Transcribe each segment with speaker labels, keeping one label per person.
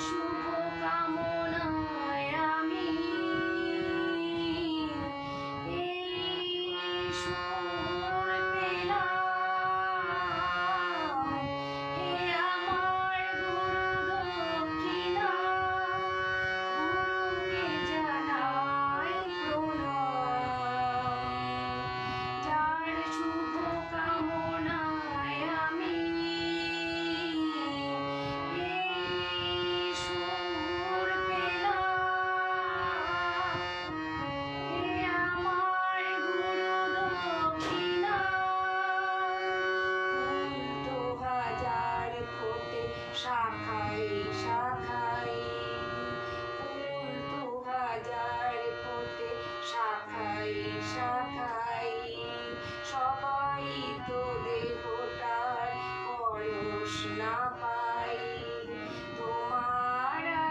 Speaker 1: সুখ কামনায় আমি এই সুখ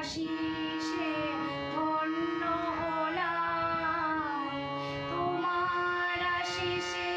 Speaker 1: আশিসে ধন্য হলাম। তোমার আশিসে